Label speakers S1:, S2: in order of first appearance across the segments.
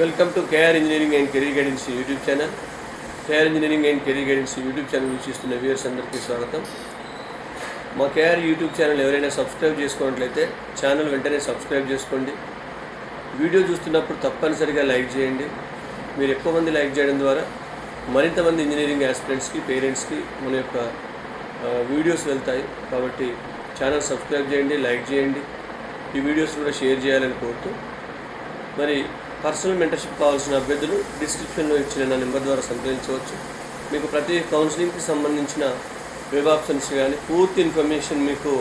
S1: Welcome to KR engineering and career guidance YouTube channel KR engineering and career guidance YouTube channel వీక్షిస్తున్న viewers అందరికీ స్వాగతం. మా KR YouTube channel ఎవరైనా subscribe చేసుకున్నట్లయితే channel వెంటనే subscribe చేసుకోండి. వీడియో చూస్తున్నప్పుడు తప్పనిసరిగా లైక్ చేయండి. మీరు ఎక్కువ మంది లైక్ చేయడం ద్వారా మరింత మంది ఇంజనీరింగ్ ఆస్పిరెంట్స్కి పేరెంట్స్కి మన యొక్క వీడియోస్ వెళ్తాయి. కాబట్టి ఛానల్ సబ్స్క్రైబ్ చేయండి లైక్ చేయండి. ఈ వీడియోస్ కూడా షేర్ చేయాలని కోరుతూ మరి పర్సనల్ మెంటర్షిప్ కావాల్సిన అభ్యర్థులు డిస్క్రిప్షన్లో ఇచ్చిన నా నెంబర్ ద్వారా సంప్రదించవచ్చు. మీకు ప్రతి కౌన్సిలింగ్కి సంబంధించిన వెబ్ ఆప్షన్స్ కానీ పూర్తి ఇన్ఫర్మేషన్ మీకు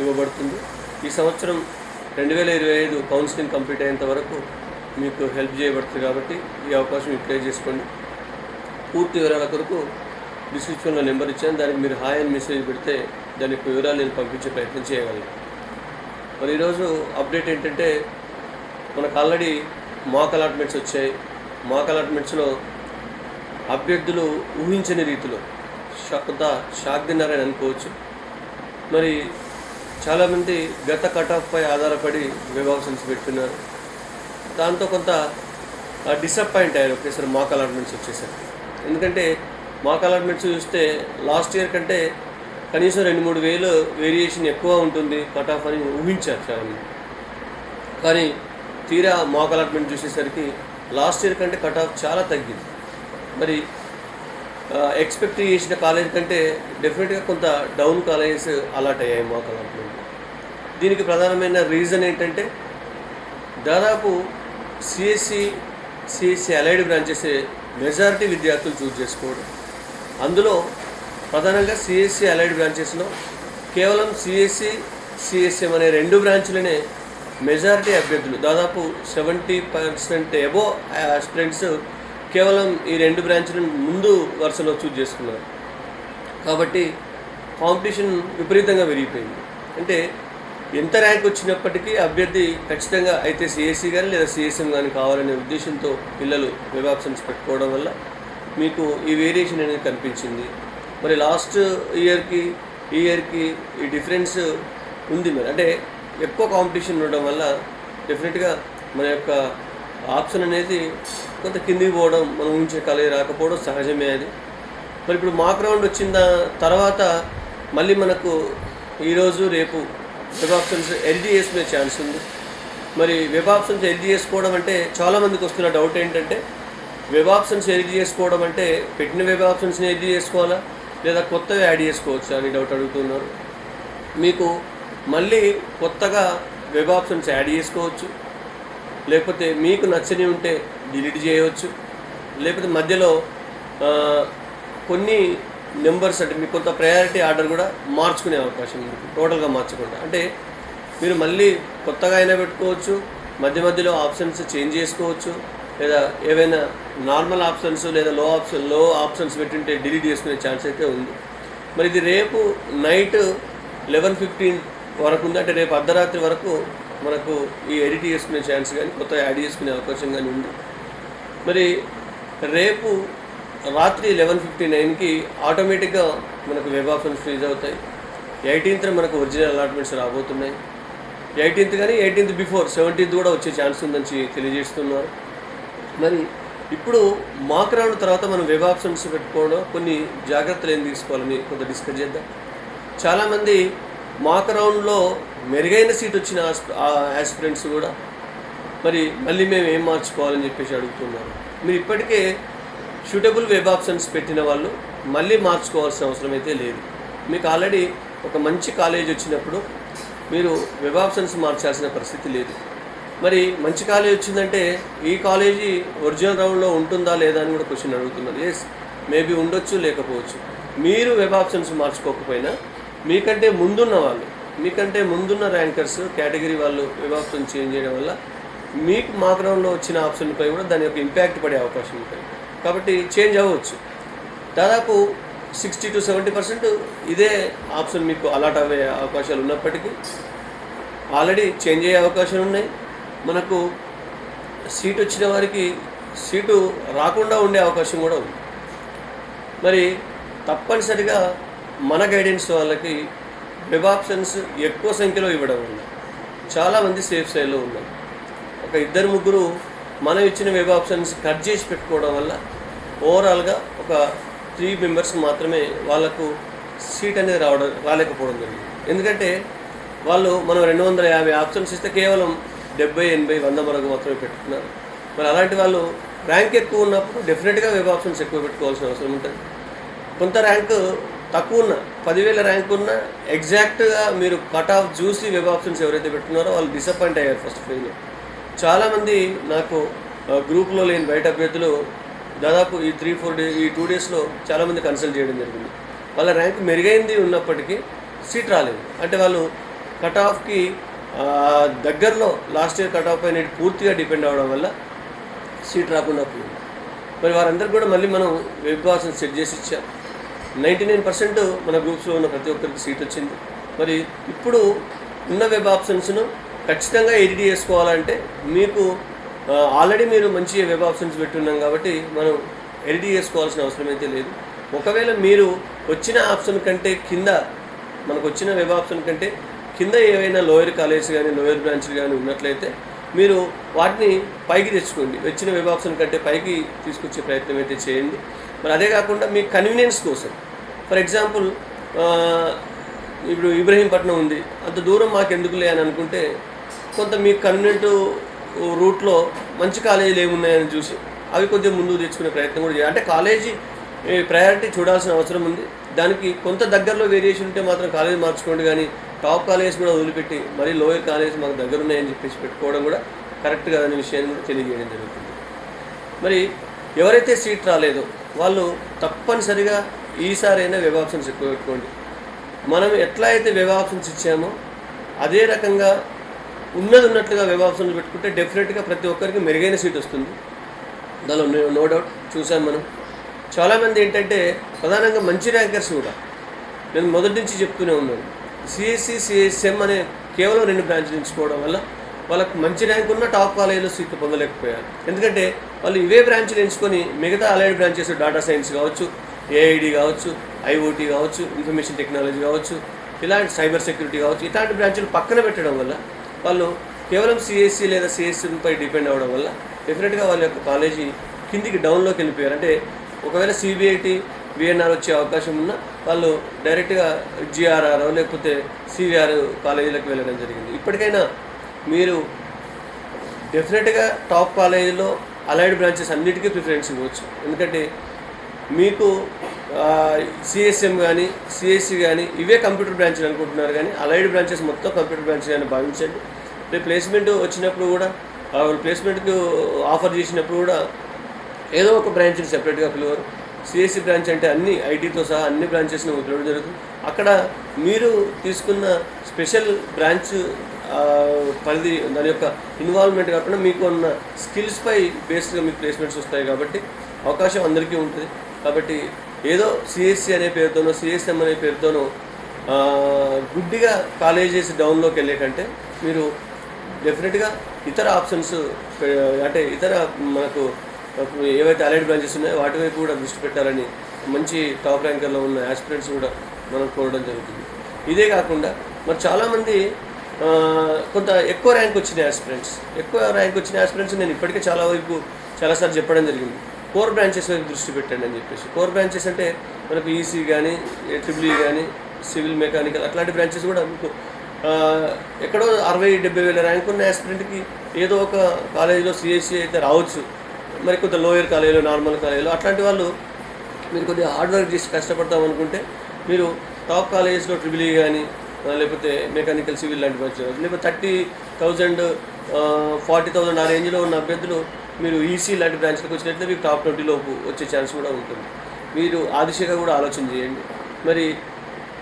S1: ఇవ్వబడుతుంది. ఈ సంవత్సరం రెండు వేల ఇరవై ఐదు కౌన్సిలింగ్ కంప్లీట్ అయ్యేంత వరకు మీకు హెల్ప్ చేయబడుతుంది కాబట్టి ఈ అవకాశం యూటిలైజ్ చేసుకోండి. పూర్తి వివరాల కొరకు డిస్క్రిప్షన్లో నెంబర్ ఇచ్చాను. దానికి మీరు హాయ్ అని మెసేజ్ పెడితే దాని యొక్క వివరాలు నేను పంపించే ప్రయత్నం చేయగలను. మరి ఈరోజు అప్డేట్ ఏంటంటే మనకు ఆల్రెడీ మాక్ అలాట్మెంట్స్ వచ్చాయి. మాక్ అలాట్మెంట్స్లో అభ్యర్థులు ఊహించని రీతిలో షా- కొంత షాక్ తిన్నారని అనుకోవచ్చు. మరి చాలామంది గత కట్ ఆధారపడి వెబ్ పెట్టున్నారు. దాంతో కొంత డిసప్పాయింట్ అయ్యారు. ఒకేసారి మాక్ అలాట్మెంట్స్ వచ్చేసరికి ఎందుకంటే మాక్ అలాట్మెంట్స్ చూస్తే లాస్ట్ ఇయర్ కంటే కనీసం రెండు మూడు వేలు వేరియేషన్ ఎక్కువ ఉంటుంది కట్ ఆఫ్ అని ఊహించారు చాలామంది. కానీ తీరా మాక్ అలాట్మెంట్ చూసేసరికి లాస్ట్ ఇయర్ కంటే కట్ ఆఫ్ చాలా తగ్గింది. మరి ఎక్స్పెక్ట్ చేసిన కాలేజ్ కంటే డెఫినెట్గా కొంత డౌన్ కాలేజెస్ అలాట్ అయ్యాయి మాక్ అలాట్మెంట్ దీనికి ప్రధానమైన రీజన్ ఏంటంటే దాదాపు CSC CSC allied branches majority విద్యార్థులు చూస్ చేసుకోవడం. అందులో ప్రధానంగా సిఎస్సి అలైడ్ బ్రాంచెస్లో కేవలం సిఎస్సి సిఎస్ఎం అనే రెండు బ్రాంచ్లనే మెజారిటీ అభ్యర్థులు దాదాపు సెవెంటీ పర్సెంట్ ఎబో స్టూడెంట్స్ కేవలం ఈ రెండు బ్రాంచ్లను ముందు వరుసలో చూజ్ చేసుకున్నారు. కాబట్టి కాంపిటీషన్ విపరీతంగా పెరిగిపోయింది అంటే ఎంత ర్యాంక్ వచ్చినప్పటికీ అభ్యర్థి ఖచ్చితంగా అయితే సిఎస్సి కానీ లేదా సిఎస్ఎం కానీ కావాలనే ఉద్దేశంతో పిల్లలు వెబ్ ఆప్షన్స్ పెట్టుకోవడం వల్ల మీకు ఈ వేరియేషన్ అనేది కనిపించింది. మరి లాస్ట్ ఇయర్కి ఈ ఇయర్కి ఈ డిఫరెన్స్ ఉంది మరి. అంటే ఎక్కువ కాంపిటీషన్ ఉండడం వల్ల డెఫినెట్గా మన యొక్క ఆప్షన్ అనేది కొంత కిందికి పోవడం మనం ఊహించే కళ రాకపోవడం సహజమే అది. మరి ఇప్పుడు మాక్ రౌండ్ వచ్చిన తర్వాత మళ్ళీ మనకు ఈరోజు రేపు వెబ్ ఆప్షన్స్ ఎల్జీ చేసుకునే ఛాన్స్ ఉంది. మరి వెబ్ ఆప్షన్స్ ఎల్జీ చేసుకోవడం అంటే చాలామందికి వస్తున్న డౌట్ ఏంటంటే వెబ్ ఆప్షన్స్ ఎల్జీ చేసుకోవడం అంటే పెట్టిన వెబ్ ఆప్షన్స్ని ఎల్జీ చేసుకోవాలా లేదా కొత్తవి యాడ్ చేసుకోవచ్చా అని డౌట్ అడుగుతున్నారు. మీకు మళ్ళీ కొత్తగా వెబ్ ఆప్షన్స్ యాడ్ చేసుకోవచ్చు. లేకపోతే మీకు నచ్చని ఉంటే డిలీట్ చేయవచ్చు. లేకపోతే మధ్యలో కొన్ని నెంబర్స్ అంటే మీకు కొంత ప్రయారిటీ ఆర్డర్ కూడా మార్చుకునే అవకాశం ఉంది. టోటల్గా మార్చకుండా. అంటే మీరు మళ్ళీ కొత్తగా అయినా పెట్టుకోవచ్చు మధ్య మధ్యలో ఆప్షన్స్ చేంజ్ చేసుకోవచ్చు లేదా ఏవైనా నార్మల్ ఆప్షన్స్ లేదా లో ఆప్షన్లో ఆప్షన్స్ పెట్టింటే డిలీట్ చేసుకునే ఛాన్స్ అయితే ఉంది. మరి ఇది రేపు నైట్ లెవెన్ ఫిఫ్టీన్ వరకు ఉంది అంటే రేపు అర్ధరాత్రి వరకు మనకు ఈ ఎడిట్ చేసుకునే ఛాన్స్ కానీ కొత్త యాడ్ చేసుకునే అవకాశం కానీ ఉంది. మరి రేపు రాత్రి లెవెన్ ఫిఫ్టీ నైన్కి ఆటోమేటిక్గా మనకు వెబ్ ఆప్షన్స్ ఫ్రీజ్ అవుతాయి. ఎయిటీన్త్ మనకు ఒరిజినల్ అలాట్మెంట్స్ రాబోతున్నాయి. ఎయిటీన్త్ కానీ ఎయిటీన్త్ బిఫోర్ సెవెంటీన్త్ కూడా వచ్చే ఛాన్స్ ఉందని తెలియజేస్తున్నారు. మరి ఇప్పుడు మాక్ రావడం తర్వాత మనం వెబ్ ఆప్షన్స్ పెట్టుకోవడం కొన్ని జాగ్రత్తలు ఏం తీసుకోవాలని కొంత డిస్కస్ చేద్దాం. చాలామంది మాక్ రౌండ్లో మెరుగైన సీట్ వచ్చిన ఆస్పిరెంట్స్ కూడా మరి మళ్ళీ మేము ఏం మార్చుకోవాలని చెప్పేసి అడుగుతున్నారు. మీరు ఇప్పటికే షూటబుల్ వెబ్ ఆప్షన్స్ పెట్టిన వాళ్ళు మళ్ళీ మార్చుకోవాల్సిన అవసరం అయితే లేదు. మీకు ఆల్రెడీ ఒక మంచి కాలేజ్ వచ్చినప్పుడు మీరు వెబ్ ఆప్షన్స్ మార్చాల్సిన పరిస్థితి లేదు. మరి మంచి కాలేజ్ వచ్చిందంటే ఈ కాలేజీ ఒరిజినల్ రౌండ్లో ఉంటుందా లేదా అని కూడా క్వశ్చన్ అడుగుతున్నారు. ఎస్ మేబీ ఉండొచ్చు లేకపోవచ్చు. మీరు వెబ్ ఆప్షన్స్ మార్చుకోకపోయినా మీకంటే ముందున్న వాళ్ళు మీకంటే ముందున్న ర్యాంకర్స్ కేటగిరీ వాళ్ళు విభాగం ఆప్షన్ చేంజ్ చేయడం వల్ల మీకు మా గ్రౌండ్లో వచ్చిన ఆప్షన్పై కూడా దాని యొక్క ఇంపాక్ట్ పడే అవకాశం ఉంటుంది. కాబట్టి చేంజ్ అవ్వచ్చు. దాదాపు సిక్స్టీ టు సెవెంటీ పర్సెంట్ ఇదే ఆప్షన్ మీకు అలాట్ అయ్యే అవకాశాలు ఉన్నప్పటికీ ఆల్రెడీ చేంజ్ అయ్యే అవకాశాలు ఉన్నాయి. మనకు సీట్ వచ్చిన వారికి సీటు రాకుండా ఉండే అవకాశం కూడా ఉంది. మరి తప్పనిసరిగా మన గైడెన్స్ వాళ్ళకి వెబ్ ఆప్షన్స్ ఎక్కువ సంఖ్యలో ఇవ్వడం ఉంది చాలామంది సేఫ్ సైడ్లో ఉన్నారు. ఒక ఇద్దరు ముగ్గురు మనం ఇచ్చిన వెబ్ ఆప్షన్స్ కట్ చేసి పెట్టుకోవడం వల్ల ఓవరాల్గా ఒక త్రీ మెంబర్స్ మాత్రమే వాళ్ళకు సీట్ అనేది రావడం రాలేకపోవడం జరిగింది. ఎందుకంటే వాళ్ళు మనం రెండు వందల యాభై ఆప్షన్స్ ఇస్తే కేవలం డెబ్బై ఎనభై వంద వరకు మాత్రమే పెట్టుకున్నారు. మరి అలాంటి వాళ్ళు ర్యాంక్ ఎక్కువ ఉన్నప్పుడు డెఫినెట్గా వెబ్ ఆప్షన్స్ ఎక్కువ పెట్టుకోవాల్సిన అవసరం ఉంటుంది. కొంత ర్యాంక్ తక్కువ ఉన్న పదివేల ర్యాంక్ ఉన్న ఎగ్జాక్ట్గా మీరు కట్ ఆఫ్ చూసి వెబ్ ఆప్షన్స్ ఎవరైతే పెట్టుకున్నారో వాళ్ళు డిసప్పాయింట్ అయ్యారు ఫస్ట్ ఫేజ్లో చాలామంది నాకు గ్రూప్లో లేని బయట అభ్యర్థులు దాదాపు ఈ త్రీ ఫోర్ డే ఈ టూ డేస్లో చాలామంది కన్సల్ట్ చేయడం జరిగింది. వాళ్ళ ర్యాంక్ మెరుగైంది ఉన్నప్పటికీ సీట్ రాలేదు. అంటే వాళ్ళు కట్ ఆఫ్కి దగ్గరలో లాస్ట్ ఇయర్ కట్ ఆఫ్ పైన పూర్తిగా డిపెండ్ అవ్వడం వల్ల సీట్ రాకుండా పోయింది. మరి వారందరికీ కూడా మళ్ళీ మనం వెబ్ ఆప్షన్ సెట్ చేసి ఇచ్చాం. నైంటీ నైన్ పర్సెంట్ మన గ్రూప్స్లో ఉన్న ప్రతి ఒక్కరికి సీట్ వచ్చింది. మరి ఇప్పుడు ఉన్న వెబ్ ఆప్షన్స్ను ఖచ్చితంగా ఎడిట్ చేసుకోవాలంటే మీకు ఆల్రెడీ మీరు మంచి వెబ్ ఆప్షన్స్ పెట్టున్నాం కాబట్టి మనం ఎడిట్ చేసుకోవాల్సిన అవసరం అయితే లేదు. ఒకవేళ మీరు వచ్చిన ఆప్షన్ కంటే కింద మనకు వచ్చిన వెబ్ ఆప్షన్ కంటే కింద ఏవైనా లోయర్ కాలేజ్ కానీ లోయర్ బ్రాంచ్లు కానీ ఉన్నట్లయితే మీరు వాటిని పైకి తెచ్చుకోండి. వచ్చిన వెబ్ ఆప్షన్ కంటే పైకి తీసుకొచ్చే ప్రయత్నం అయితే చేయండి. మరి అదే కాకుండా మీ కన్వీనియన్స్ కోసం. ఫర్ ఎగ్జాంపుల్ ఇప్పుడు ఇబ్రహీంపట్నం ఉంది. అంత దూరం మాకు ఎందుకులే అని అనుకుంటే కొంత మీ కన్వీనియంట్ రూట్లో మంచి కాలేజీలు ఏమున్నాయని చూసి అవి కొంచెం ముందుకు తెచ్చుకునే ప్రయత్నం కూడా చేయాలి. అంటే కాలేజీ ప్రయారిటీ చూడాల్సిన అవసరం ఉంది. దానికి కొంత దగ్గరలో వేరియేషన్ ఉంటే మాత్రం కాలేజీ మార్చుకోండి. కానీ టాప్ కాలేజ్ కూడా వదిలిపెట్టి మరీ లోయర్ కాలేజ్ మాకు దగ్గర ఉన్నాయని చెప్పేసి పెట్టుకోవడం కూడా కరెక్ట్ కాదనే విషయాన్ని కూడా తెలియజేయడం జరుగుతుంది. మరి ఎవరైతే సీట్ రాలేదో వాళ్ళు తప్పనిసరిగా ఈసారైనా వెబ్ ఆప్షన్స్ ఎక్కువ పెట్టుకోండి మనం ఎట్లా అయితే వెబ్ ఆప్షన్స్ ఇచ్చామో అదే రకంగా ఉన్నది ఉన్నట్లుగా వెబ్ ఆప్షన్స్ పెట్టుకుంటే డెఫినెట్గా ప్రతి ఒక్కరికి మెరుగైన సీట్ వస్తుంది. దానిలో నో డౌట్ చూసాం మనం. చాలామంది ఏంటంటే ప్రధానంగా మంచి ర్యాంకర్స్ కూడా. నేను మొదటి నుంచి చెప్తూనే ఉన్నాను. సిఎస్సి సిఎస్ఎం అనే కేవలం రెండు బ్రాంచ్లు ఎంచుకోవడం వల్ల వాళ్ళకు మంచి ర్యాంక్ ఉన్న టాప్ కాలేజీలో సీట్లు పొందలేకపోయారు. ఎందుకంటే వాళ్ళు ఇవే బ్రాంచ్లు ఎంచుకొని మిగతా అలైడ్ బ్రాంచెస్ డాటా సైన్స్ కావచ్చు ఏఐడి కావచ్చు ఐఓటీ కావచ్చు ఇన్ఫర్మేషన్ టెక్నాలజీ కావచ్చు ఇలాంటి సైబర్ సెక్యూరిటీ కావచ్చు ఇలాంటి బ్రాంచ్లు పక్కన పెట్టడం వల్ల వాళ్ళు కేవలం సిఎస్సి లేదా సిఎస్సిపై డిపెండ్ అవ్వడం వల్ల డెఫినెట్గా వాళ్ళ యొక్క కాలేజీ కిందికి డౌన్లోకి వెళ్ళిపోయారు. అంటే ఒకవేళ సిబిఐటి విఎన్ఆర్ వచ్చే అవకాశం ఉన్నా వాళ్ళు డైరెక్ట్గా జిఆర్ఆర్ లేకపోతే సివిఆర్ కాలేజీలకు వెళ్ళడం జరిగింది. ఇప్పటికైనా మీరు డెఫినెట్గా టాప్ కాలేజీలో అలైడ్ బ్రాంచెస్ అన్నిటికీ ప్రిఫరెన్స్ ఇవ్వచ్చు. ఎందుకంటే మీకు సిఎస్ఎం కానీ సిఎస్సి కానీ ఇవే కంప్యూటర్ బ్రాంచ్లు అనుకుంటున్నారు కానీ అలైడ్ బ్రాంచెస్ మొత్తం కంప్యూటర్ బ్రాంచ్ అని భావించండి. రేపు ప్లేస్మెంట్ వచ్చినప్పుడు కూడా ప్లేస్మెంట్కి ఆఫర్ చేసినప్పుడు కూడా ఏదో ఒక బ్రాంచ్ని సెపరేట్గా పిలువరు. సిఎస్సి బ్రాంచ్ అంటే అన్ని ఐటీతో సహా అన్ని బ్రాంచెస్ని పిలవడం జరుగుతుంది. అక్కడ మీరు తీసుకున్న స్పెషల్ బ్రాంచ్ పరిధి దాని యొక్క ఇన్వాల్వ్మెంట్ కాకుండా మీకు ఉన్న స్కిల్స్పై బేస్డ్గా మీకు ప్లేస్మెంట్స్ వస్తాయి కాబట్టి అవకాశం అందరికీ ఉంటుంది. కాబట్టి ఏదో సిఎస్సి అనే పేరుతోనో సిఎస్ఎం అనే పేరుతోనో గుడ్డిగా కాలేజెస్ డౌన్లోకి వెళ్ళే కంటే మీరు డెఫినెట్గా ఇతర ఆప్షన్స్ అంటే ఇతర మనకు ఏవైతే అలైడ్ బ్రాంచెస్ ఉన్నాయో వాటి వైపు కూడా దృష్టి పెట్టాలని మంచి టాప్ ర్యాంకర్లో ఉన్న యాస్పిరెంట్స్ కూడా మనం కోరడం జరుగుతుంది. ఇదే కాకుండా మరి చాలామంది కొంత ఎక్కువ ర్యాంక్ వచ్చిన ఆస్పిరెంట్స్ ఎక్కువ ర్యాంక్ వచ్చిన ఆస్పిరెంట్స్ నేను ఇప్పటికే చాలా వైపు చాలాసార్లు చెప్పడం జరిగింది. కోర్ బ్రాంచెస్ వైపు దృష్టి పెట్టండి అని చెప్పేసి. కోర్ బ్రాంచెస్ అంటే మనకు ఈసీ కానీ ట్రిబుల్ ఈ కానీ సివిల్ మెకానికల్ అట్లాంటి బ్రాంచెస్ కూడా మీకు ఎక్కడో అరవై డెబ్బై వేల ర్యాంక్ ఉన్న ఆస్పిరెంట్కి ఏదో ఒక కాలేజీలో సిఎస్సి అయితే రావచ్చు. మరి కొంత లోయర్ కాలేజీలో నార్మల్ కాలేజీలో అట్లాంటి వాళ్ళు మీరు కొద్దిగా హార్డ్ వర్క్ చేసి కష్టపడతాం అనుకుంటే మీరు టాప్ కాలేజెస్లో ట్రిబుల్ ఈ కానీ లేకపోతే మెకానికల్ సివిల్ లాంటి బ్రాంచ్ లేకపోతే థర్టీ థౌజండ్ ఫార్టీ థౌజండ్ ఆ రేంజ్లో ఉన్న అభ్యర్థులు మీరు ఈసీ లాంటి బ్రాంచ్లకు వచ్చినట్లయితే మీకు టాప్ ట్వంటీ లోపు వచ్చే ఛాన్స్ కూడా ఉంటుంది. మీరు ఆ దిశగా కూడా ఆలోచన చేయండి. మరి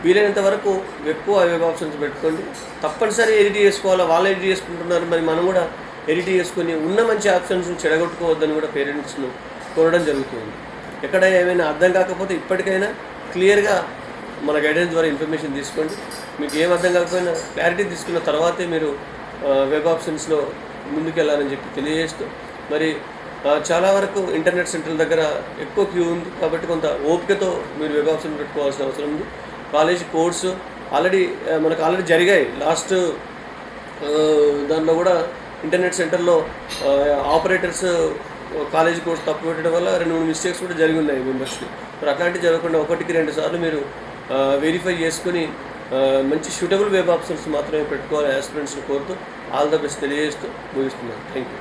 S1: వీలైనంత వరకు ఎక్కువ వెబ్ ఆప్షన్స్ పెట్టుకోండి. తప్పనిసరి ఎడిట్ చేసుకోవాలా? వాళ్ళు ఎడిట్ చేసుకుంటున్నారు. మరి మనం కూడా ఎడిట్ చేసుకొని ఉన్న మంచి ఆప్షన్స్ని చెడగొట్టుకోవద్దని కూడా పేరెంట్స్ను కోరడం జరుగుతుంది. ఎక్కడ ఏమైనా అర్థం కాకపోతే ఇప్పటికైనా క్లియర్గా మన గైడెన్స్ ద్వారా ఇన్ఫర్మేషన్ తీసుకోండి. మీకు ఏం అర్థం కాకపోయినా క్లారిటీ తీసుకున్న తర్వాతే మీరు వెబ్ ఆప్షన్స్లో ముందుకెళ్ళాలని చెప్పి తెలియజేస్తూ మరి చాలా వరకు ఇంటర్నెట్ సెంటర్ల దగ్గర ఎక్కువ క్యూ ఉంది కాబట్టి కొంత ఓపికతో మీరు వెబ్ ఆప్షన్ పెట్టుకోవాల్సిన అవసరం ఉంది. కాలేజ్ కోర్సు ఆల్రెడీ మనకు ఆల్రెడీ జరిగాయి. లాస్ట్ దానిలో కూడా ఇంటర్నెట్ సెంటర్లో ఆపరేటర్స్ కాలేజీ కోర్స్ తప్పు పెట్టడం వల్ల రెండు మూడు మిస్టేక్స్ కూడా జరిగి ఉన్నాయి మెంబర్స్కి మరి అట్లాంటివి జరగకుండా ఒకటికి రెండు సార్లు మీరు వెరిఫై చేసుకుని మంచి సూటబుల్ వెబ్ ఆప్షన్స్ మాత్రమే పెట్టుకోవాలి యాస్పిరెంట్స్ని కోరుతూ ఆల్ ద బెస్ట్ తెలియజేస్తూ ముగిస్తున్నాను. Thank you